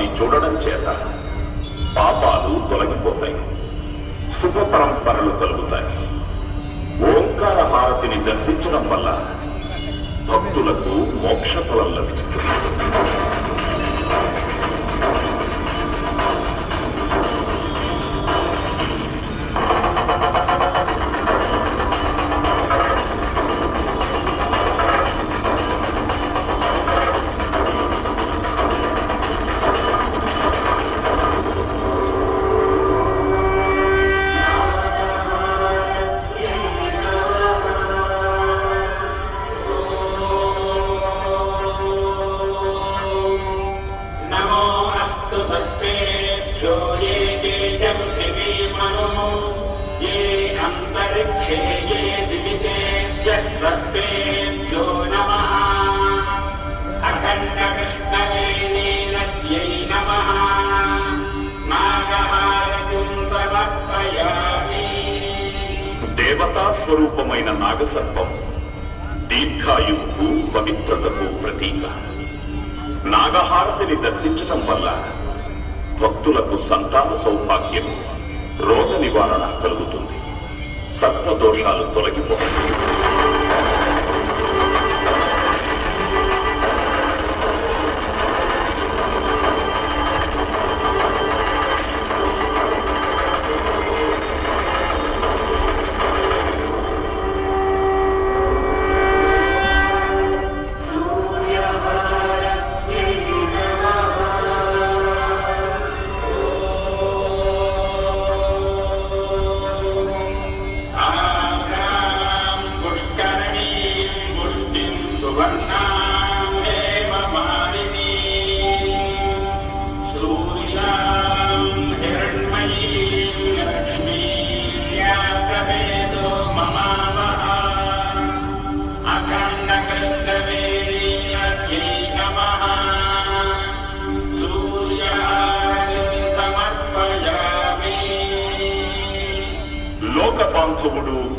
రూపాన్ని చూడడం చేత పాపాలు తొలగిపోతాయి. శుభ పరంపరలు కలుగుతాయి. ఓంకార హారతిని దర్శించడం వల్ల భక్తులకు మోక్ష ఫలం లభిస్తుంది. స్వరూపమైన నాగసర్పం దీర్ఘాయువుకు పవిత్రతకు ప్రతీక. నాగహారతిని దర్శించటం వల్ల భక్తులకు సంతాన సౌభాగ్యం రోగ నివారణ కలుగుతుంది. సర్పదోషాలు తొలగిపోతాయి. What?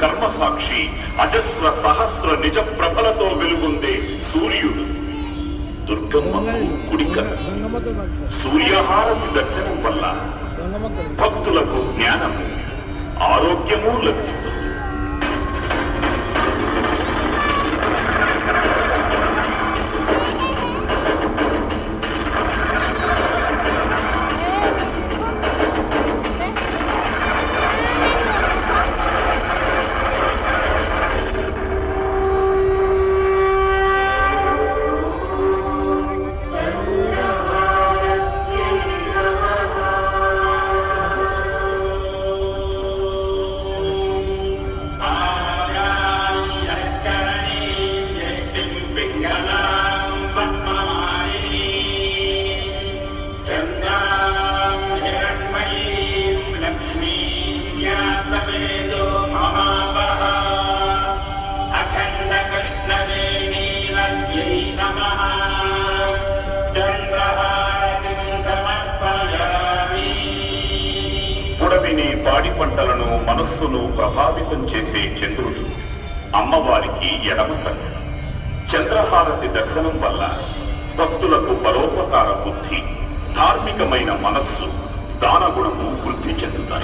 కర్మ సాక్షి అజస్ర సహస్ర నిజ ప్రభలతో వెలుగొందే సూర్యుడు. దుర్గమ్మకు కుడిక. సూర్యహారతి దర్శనం వల్ల భక్తులకు జ్ఞానము ఆరోగ్యము లభిస్తుంది. పాడి పంటలను మనస్సును ప్రభావితం చేసే చంద్రుడు. అమ్మవారికి ఎడమ కన్ను. చంద్రహారతి దర్శనం వల్ల భక్తులకు పరోపకార బుద్ధి ధార్మికమైన మనస్సు దానగుణము వృద్ధి చెందుతాయి.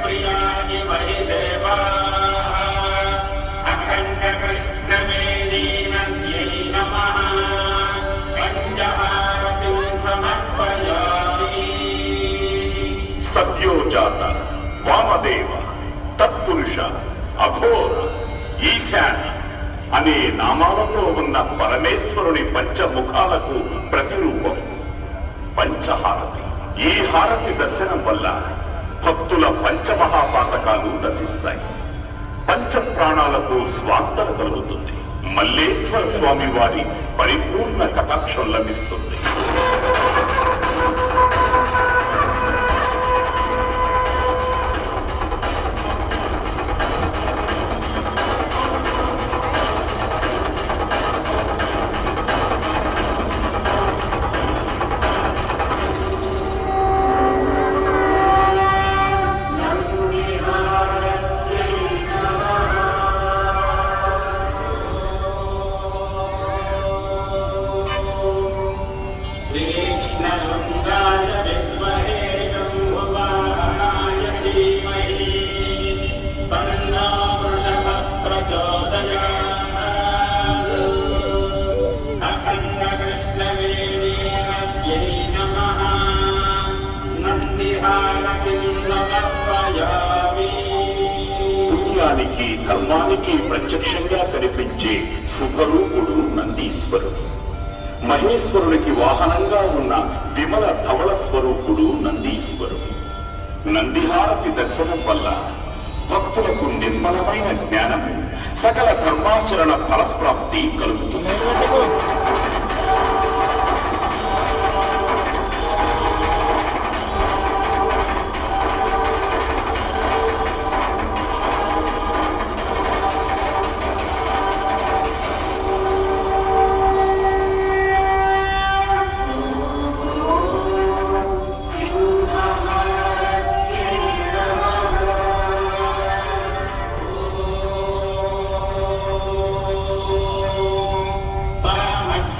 సద్యోజాత వామదేవ తత్పురుష అఘోర ఈశాన అనే నామాలతో ఉన్న పరమేశ్వరుని పంచముఖాలకు ప్రతిరూపం. పంచహారతి. ఈ హారతి దర్శనం వల్ల భక్తుల పంచమహాపాతకాలు నశిస్తాయి పంచ ప్రాణాలకు స్వాంతన కలుగుతుంది. మల్లేశ్వర స్వామి వారి పరిపూర్ణ కటాక్షం లభిస్తుంది. పుణ్యానికి ధర్మానికి ప్రత్యక్షంగా కనిపించే శుభరూపుడు నందీశ్వరుడు. మహేశ్వరునికి వాహనంగా ఉన్న విమల ధవళ స్వరూపుడు నందీశ్వరుడు. నందిహారతి దర్శనం వల్ల భక్తులకు నిర్మలమైన జ్ఞానము సకల ధర్మాచరణ ఫలప్రాప్తి కలుగుతుంది.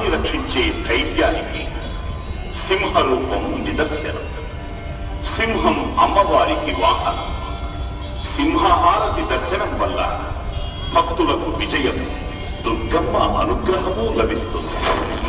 ధర్మాన్ని రక్షించే ధైర్యానికి సింహ రూపం నిదర్శనం. సింహం అమ్మవారికి వాహనం. సింహహారతి దర్శనం వల్ల భక్తులకు విజయం దుర్గమ్మ అనుగ్రహము లభిస్తుంది.